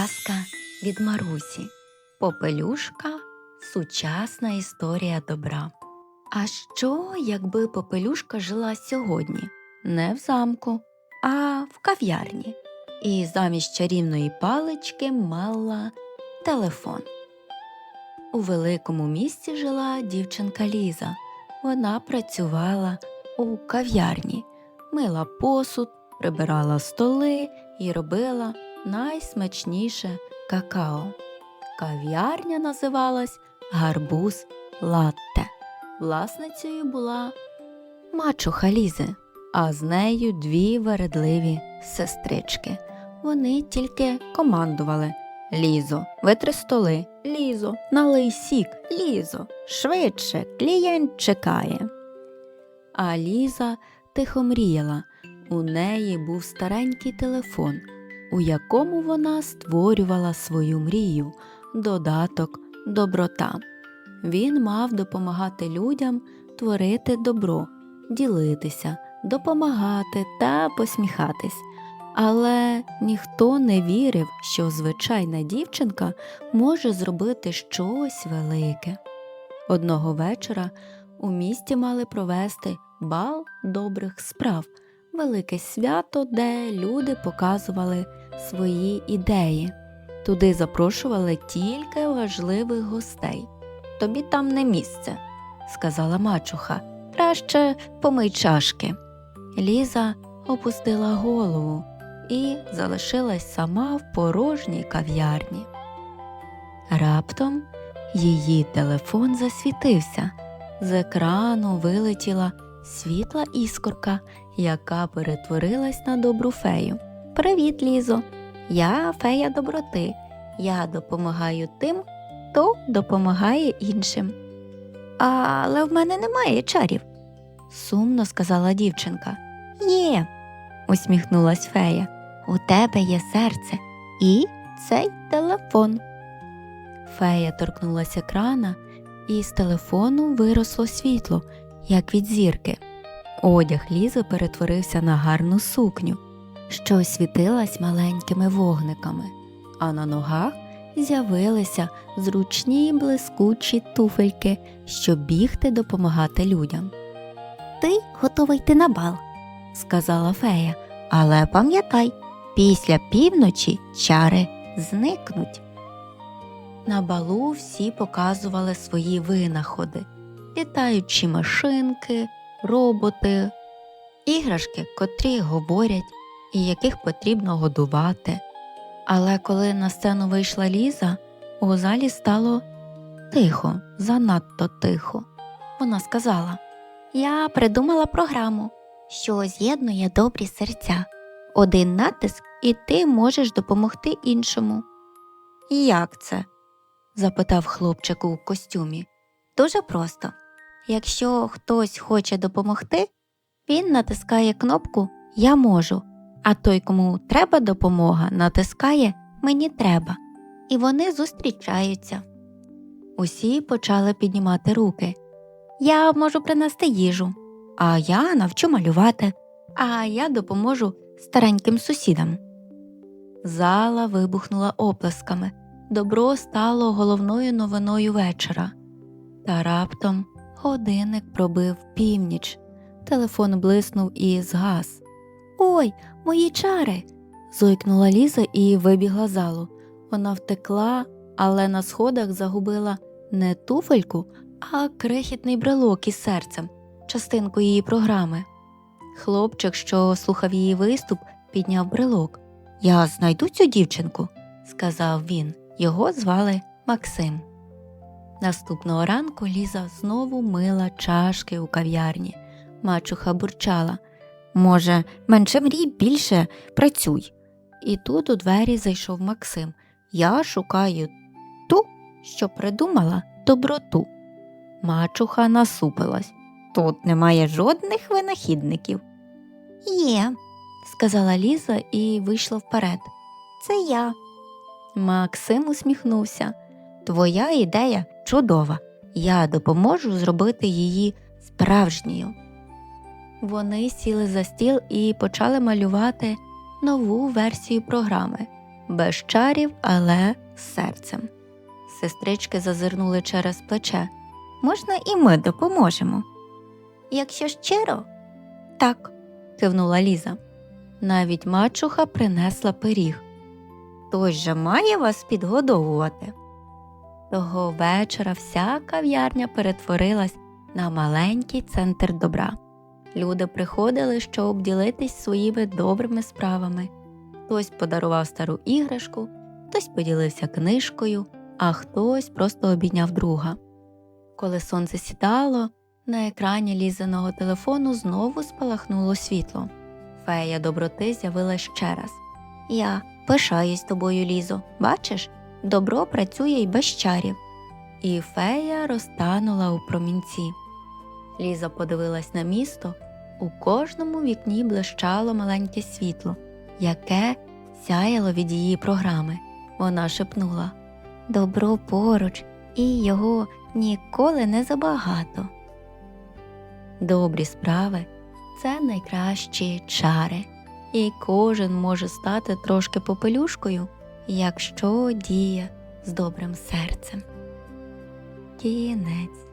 Казка від Марусі. Попелюшка сучасна історія добра. А що, якби попелюшка жила сьогодні? Не в замку, а в кав'ярні. І замість чарівної палички мала телефон. У великому місті жила дівчинка Ліза. Вона працювала у кав'ярні, мила посуд, прибирала столи і робила найсмачніше какао. Кав'ярня називалась Гарбуз Латте. Власницею була мачуха Лізи, а з нею дві вередливі сестрички. Вони тільки командували Лізо, витри столи, Лізо, налий сік, Лізо, швидше, клієнт чекає. А Ліза тихо мріяла. У неї був старенький телефон, у якому вона створювала свою мрію, додаток доброта. Він мав допомагати людям творити добро, ділитися, допомагати та посміхатись. Але ніхто не вірив, що звичайна дівчинка може зробити щось велике. Одного вечора у місті мали провести бал добрих справ, велике свято, де люди показували свої ідеї. Туди запрошували тільки важливих гостей. Тобі там не місце, сказала мачуха. Краще помий чашки. Ліза опустила голову і залишилась сама в порожній кав'ярні. Раптом її телефон засвітився. З екрану вилетіла світла іскорка, яка перетворилась на добру фею. Привіт, Лізо! Я фея доброти. Я допомагаю тим, хто допомагає іншим. Але в мене немає чарів, сумно сказала дівчинка. Є, усміхнулась фея. У тебе є серце і цей телефон. Фея торкнулася екрана, і з телефону виросло світло, як від зірки. Одяг Лізи перетворився на гарну сукню, що світилась маленькими вогниками, а на ногах з'явилися зручні блискучі туфельки, щоб бігти допомагати людям. Ти готова йти на бал, сказала фея, але пам'ятай, після півночі чари зникнуть. На балу всі показували свої винаходи, літаючі машинки, роботи, іграшки, котрі говорять і яких потрібно годувати. Але коли на сцену вийшла Ліза, у залі стало тихо, занадто тихо. Вона сказала Я придумала програму, що з'єднує добрі серця. Один натиск, і ти можеш допомогти іншому. Як це? запитав хлопчик у костюмі. Дуже просто. Якщо хтось хоче допомогти, він натискає кнопку Я можу, а той, кому треба допомога, натискає Мені треба, і вони зустрічаються. Усі почали піднімати руки. Я можу принести їжу, а я навчу малювати, а я допоможу стареньким сусідам. Зала вибухнула оплесками. Добро стало головною новиною вечора. Та раптом годинник пробив північ. Телефон блиснув і згас. Ой, мої чари. зойкнула Ліза і вибігла залу. Вона втекла, але на сходах загубила не туфельку, а крихітний брелок із серцем, частинку її програми. Хлопчик, що слухав її виступ, підняв брелок. Я знайду цю дівчинку, сказав він. Його звали Максим. Наступного ранку Ліза знову мила чашки у кав'ярні. Мачуха бурчала Може, менше мрій, більше працюй. І тут у двері зайшов Максим. Я шукаю ту, що придумала доброту. Мачуха насупилась. Тут немає жодних винахідників. Є, сказала Ліза і вийшла вперед. Це я. Максим усміхнувся. Твоя ідея чудова. Я допоможу зробити її справжньою. Вони сіли за стіл і почали малювати нову версію програми. без чарів, але з серцем. Сестрички зазирнули через плече. Можна і ми допоможемо. Якщо щиро, так, кивнула Ліза. Навіть мачуха принесла пиріг. Хтось же має вас підгодовувати. Того вечора вся кав'ярня перетворилась на маленький центр добра. Люди приходили, щоб ділитись своїми добрими справами. Хтось подарував стару іграшку, хтось поділився книжкою, а хтось просто обійняв друга. Коли сонце сідало, на екрані лізаного телефону знову спалахнуло світло. Фея доброти з'явилась ще раз. Я пишаюсь тобою, Лізо. Бачиш, добро працює й без чарів. І фея розтанула у промінці. Ліза подивилась на місто, у кожному вікні блищало маленьке світло, яке сяяло від її програми. Вона шепнула Добро поруч, і його ніколи не забагато. Добрі справи це найкращі чари, і кожен може стати трошки попелюшкою, якщо діє з добрим серцем. Кінець.